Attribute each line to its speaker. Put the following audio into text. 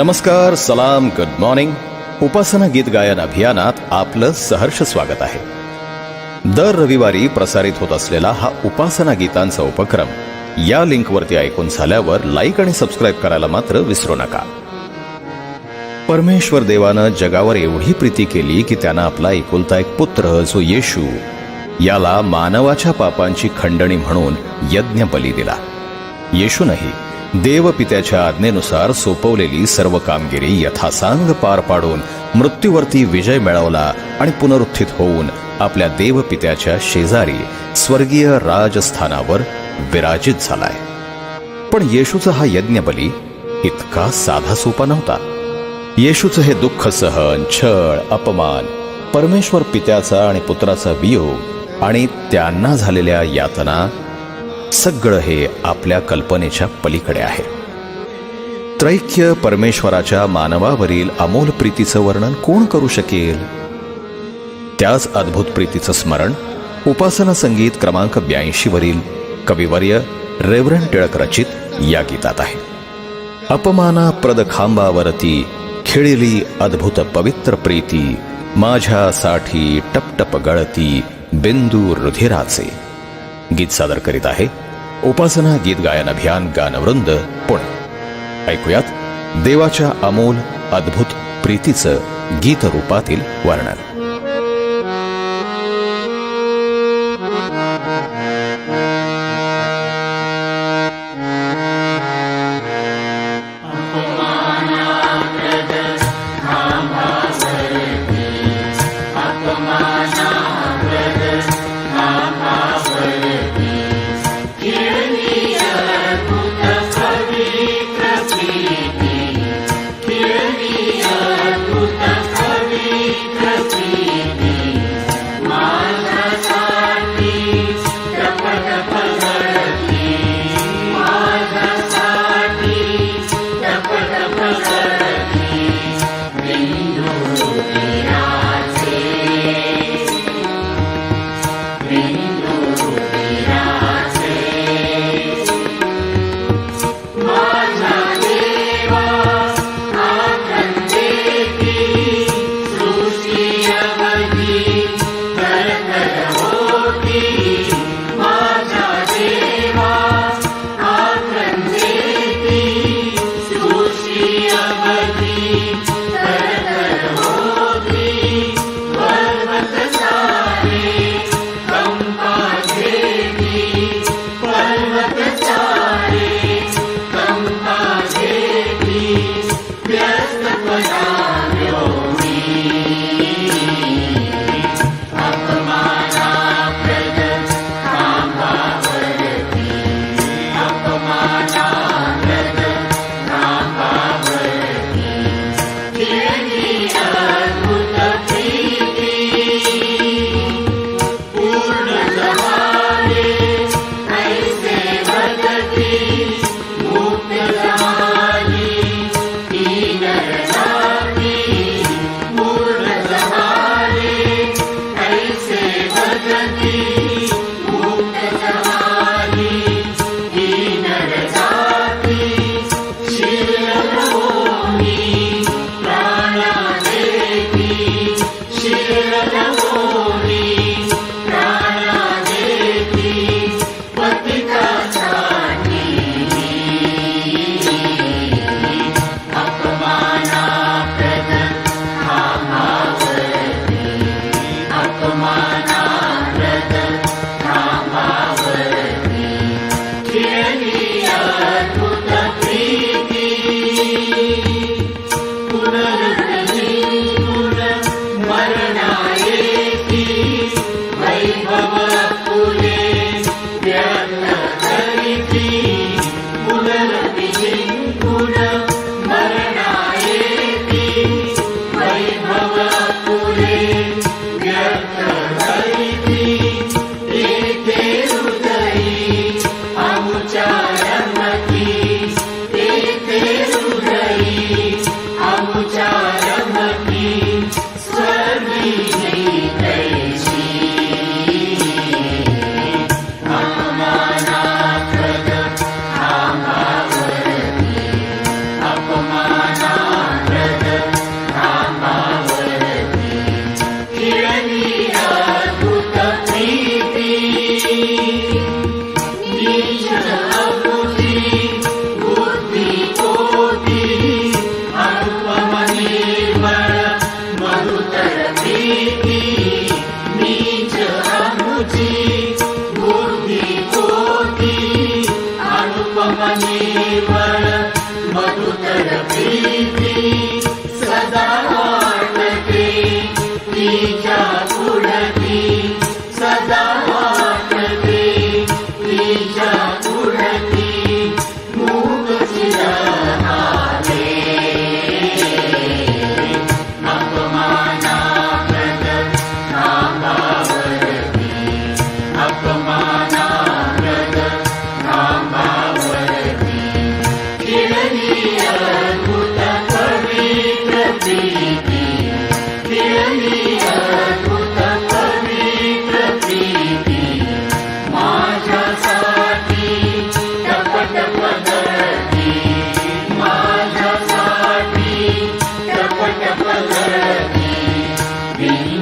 Speaker 1: नमस्कार सलाम good morning उपासना गीत गायन अभियानात आपलं सहर्ष स्वागत आहे. दर रविवारी प्रसारित होत असलेला हा उपासना गीतांचा उपक्रम या लिंकवरती ऐकून झाल्यावर लाईक आणि सबस्क्राईब करायला मात्र विसरू नका. परमेश्वर देवानं जगावर एवढी प्रीती केली की त्यानं आपला एकुलता एक पुत्र जो येशू याला मानवाच्या पापांची खंडणी म्हणून यज्ञ बली दिला. येशूनही देवपित्याच्या आज्ञेनुसार सोपवलेली सर्व कामगिरी यथासांग पार पाडून मृत्यूवरती विजय मिळवला आणि पुनरुत्थित होऊन आपल्या देवपित्याच्या शेजारी स्वर्गीय राजस्थानावर विराजित झालाय. पण येशूचा हा यज्ञबली इतका साधा सोपा नव्हता. येशूचं हे दुःख सहन छळ अपमान परमेश्वर पित्याचा आणि पुत्राचा वियोग आणि त्यांना झालेल्या यातना सगळं हे आपल्या कल्पनेच्या पलीकडे आहे. त्रैक्य परमेश्वराच्या मानवावरील अमोल प्रीतीचं वर्णन कोण करू शकेल? त्याच अद्भुत प्रीतीचं स्मरण उपासना संगीत क्रमांक ब्याऐंशी वरील कविवर्य रेवरन टिळक रचित या गीतात आहे. अपमानाप्रद खांबावरती खेळिली अद्भुत पवित्र प्रीती माझ्यासाठी टपटप गळती बिंदू रुधिराचे. गीत सादर करीत आहे. उपासना गीत गायन अभियान गानवृंद पुणे. ऐकूयात देवाच्या अमोल अद्भुत प्रीतीचं गीत रूपातील वर्णन. Thank you. Amen.